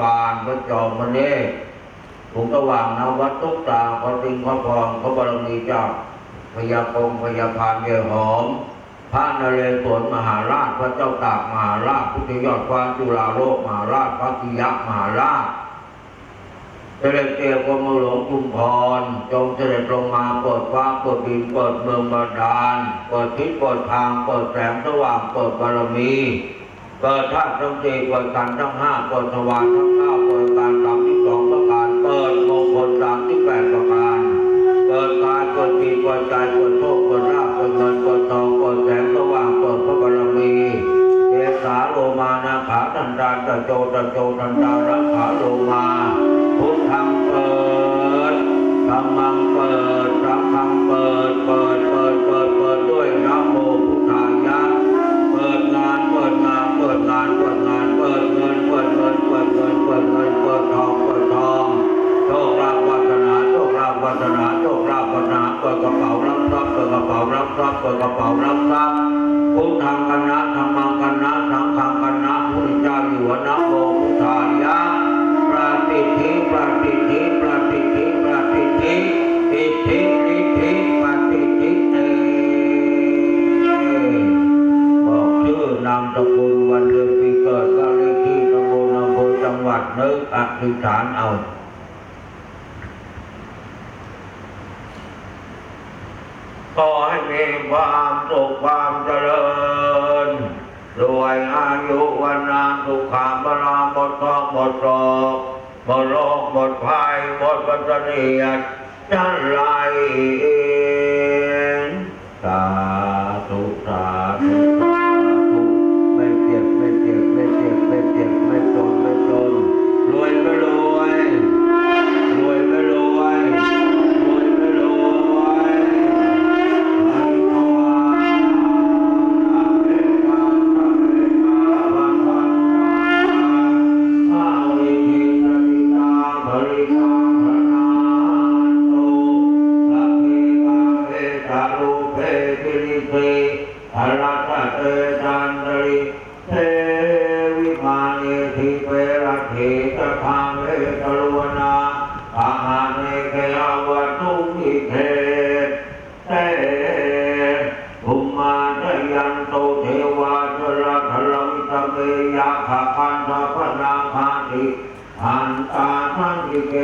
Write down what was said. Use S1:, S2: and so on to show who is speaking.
S1: ปานพระจอมมณีถุงตะว่างนวัดตุกตาพระติงพระพรพระบารมีเจ้าพญาคงพญาพานเยหอม พระนเรศวรมหาราชพระเจ้าตากมหาราชพุทธยอดฟ้าจุฬาโลกมหาราชพระกิยะมหาราชเสด็จเตียกรมหลวงชุมพร จงเสด็จลงมาเปิดฟ้าเปิดดินเปิดเมืองบาดาลเปิดทิศเปิดทางเปิดแสงสว่างเปิดบารมี เปิดธาตุทั้งสี่เปิดกันทั้งห้าเปิดสว่างทั้งเก้าเปิดการสามที่สองประการเปิดมงคลสามที่แปดประการเปิดกายเปิดจิตเปิดใจเปิดโชคเปิดราภเปิดเงินเปิดทองเปิดแสงสว่างเปิดพระบารมีเอสาโลมานาขาตันดาตะโจตะโจตันดารักขาโลมาพุทธัง คลาภวาสนาโชคลาภวาสนาเปิดกระเป๋ารับทรัพย์เปิดกระเป๋ารับทรัพย์เปิดกระเป๋ารับทรัพย์พุทธังกันนะธรรมังกันนะสังฆังกันนะพุทธเจ้าอยู่วนะโมพุทธายะปราติทิปราติทิปราติทิปราติทิอิทธิฤทธิปฏิทิเตบอกชื่อนามสกุลวันเดือนปีเกิดบ้านเลขที่ตำบลอำเภอจังหวัดนึกอธิษฐานเอา ขอให้มีความสุขความเจริญรวยอายุวันนานสุขามราหมดทองหมดโรคหมดโรคหมดภัยหมดปัจเนียดจันไร ติอรตะเตจันตริเทวิมานิทิเปรเทตพามเมตลุวนาอาหาเนเกลาวตุมิเทเตภุมมาทยันโตเทวาจระพลวิตเมยาขปันธพนาภาติอันตาทันติเก